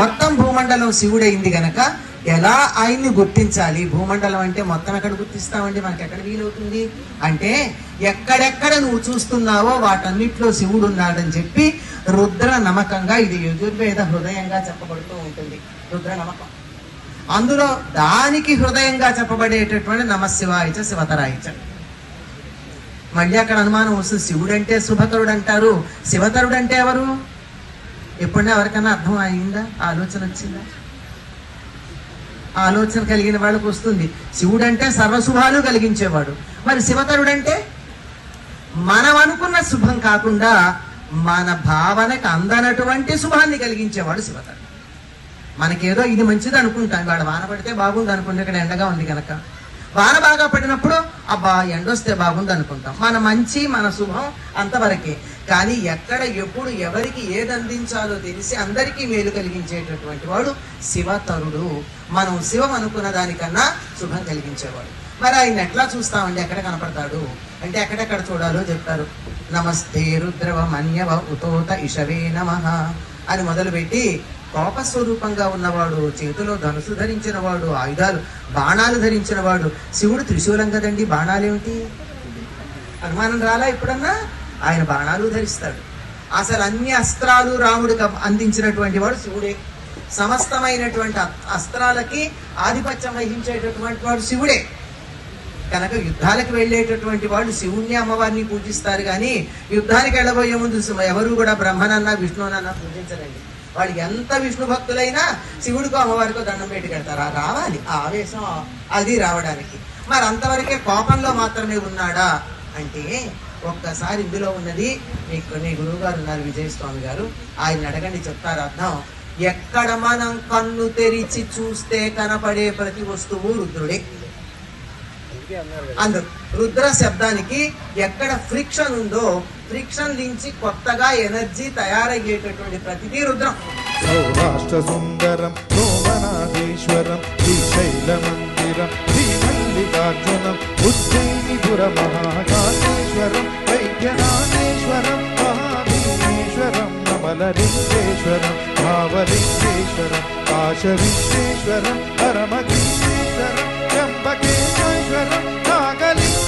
మొత్తం భూమండలం శివుడైంది గనక ఎలా ఆయన్ని గుర్తించాలి? భూమండలం అంటే మొత్తం ఎక్కడ గుర్తిస్తామండి? మనకి ఎక్కడ వీలవుతుంది? అంటే ఎక్కడెక్కడ నువ్వు చూస్తున్నావో వాటన్నిట్లో శివుడు ఉన్నాడని చెప్పి రుద్ర నమ్మకంగా ఇది యజుర్వేద హృదయంగా చెప్పబడుతూ ఉంటుంది. రుద్ర నమ్మకం అందులో దానికి హృదయంగా చెప్పబడేటటువంటి నమశివాయిచ శివతరాయిచ మళ్ళీ అక్కడ అనుమానం వస్తుంది. శివుడంటే శుభకరుడు అంటారు శివతరుడు అంటే ఎవరు? ఎప్పుడైనా ఎవరికైనా అర్థం అయిందా ఆలోచన వచ్చిందా? ఆలోచన కలిగిన వాళ్ళకు వస్తుంది. శివుడు అంటే సర్వశుభాలు కలిగించేవాడు. మరి శివతరుడు అంటే మనం అనుకున్న శుభం కాకుండా మన భావనకు అందనటువంటి శుభాన్ని కలిగించేవాడు శివతరుడు. మనకేదో ఇది మంచిది అనుకుంటాం. వాడు వాన పడితే బాగుంది అనుకుంటే ఇక్కడ ఎండగా ఉంది కనుక. వాన బాగా పడినప్పుడు అబ్బా ఎండ వస్తే బాగుంది అనుకుంటాం మన మంచి మన శుభం అంతవరకే. కానీ ఎక్కడ ఎప్పుడు ఎవరికి ఏది అందించాలో తెలిసి అందరికీ మేలు కలిగించేటటువంటి వాడు శివతరుడు. మనం శివం అనుకున్న దానికన్నా శుభం కలిగించేవాడు. మరి ఆయన ఎట్లా చూస్తామండి? ఎక్కడ కనపడతాడు? అంటే ఎక్కడెక్కడ చూడాలో చెప్తారు. నమస్తే రుద్రవ మన్యవ ఉతోత ఇషవే నమ. అని మొదలుపెట్టి కోపస్వరూపంగా ఉన్నవాడు చేతిలో ధనుసు ధరించిన వాడు ఆయుధాలు బాణాలు ధరించిన వాడు శివుడు త్రిశూలం కదండి బాణాలేమిటి? అనుమానం రాలా ఎప్పుడన్నా? ఆయన బాణాలు ధరిస్తాడు. అసలు అన్ని అస్త్రాలు రాముడికి అందించినటువంటి వాడు శివుడే. సమస్తమైనటువంటి అస్త్రాలకి ఆధిపత్యం వహించేటటువంటి వాడు శివుడే. కనుక యుద్ధాలకు వెళ్ళేటటువంటి వాళ్ళు శివుణ్ణి అమ్మవారిని పూజిస్తారు కానీ యుద్ధానికి వెళ్ళబోయే ముందు ఎవరు కూడా బ్రహ్మనన్నా విష్ణునన్నా పూజించరండి. వాళ్ళు ఎంత విష్ణు భక్తులైనా శివుడికో అమ్మవారికో దండం పెట్టుకెళ్తారు రావాలి ఆ ఆవేశం అది రావడానికి. మరి అంతవరకే కోపంలో మాత్రమే ఉన్నాడా అంటే ఒక్కసారి ఇందులో ఉన్నది మీకు నీ గురువు గారు ఉన్నారు విజయస్వామి గారు. ఆయన అడగండి చెప్తారు? అర్థం? ఎక్కడ మనం కన్ను తెరిచి చూస్తే కనపడే ప్రతి వస్తువు రుద్రుడే. అందరు రుద్ర శబ్దానికి ఎక్కడ ఫ్రిక్షన్ ఉందో ఫ్రిక్షన్ నుంచి కొత్తగా ఎనర్జీ తయారయ్యేటటువంటి ప్రతిదీ రుద్రం. సౌరాష్ట్ర సుందరం సోమనాథేశ్వరం శ్రీశైలమందిరం శ్రీమల్లికార్జునం ఉజ్జయినిపుర మహాకాళేశ్వరం వైద్యనాథేశ్వరం మహాభీమేశ్వరం నమలలింగేశ్వరం భావలింగేశ్వరం కాశ విశ్వేశ్వరం త్రంబకేశ్వరం నాగలింగ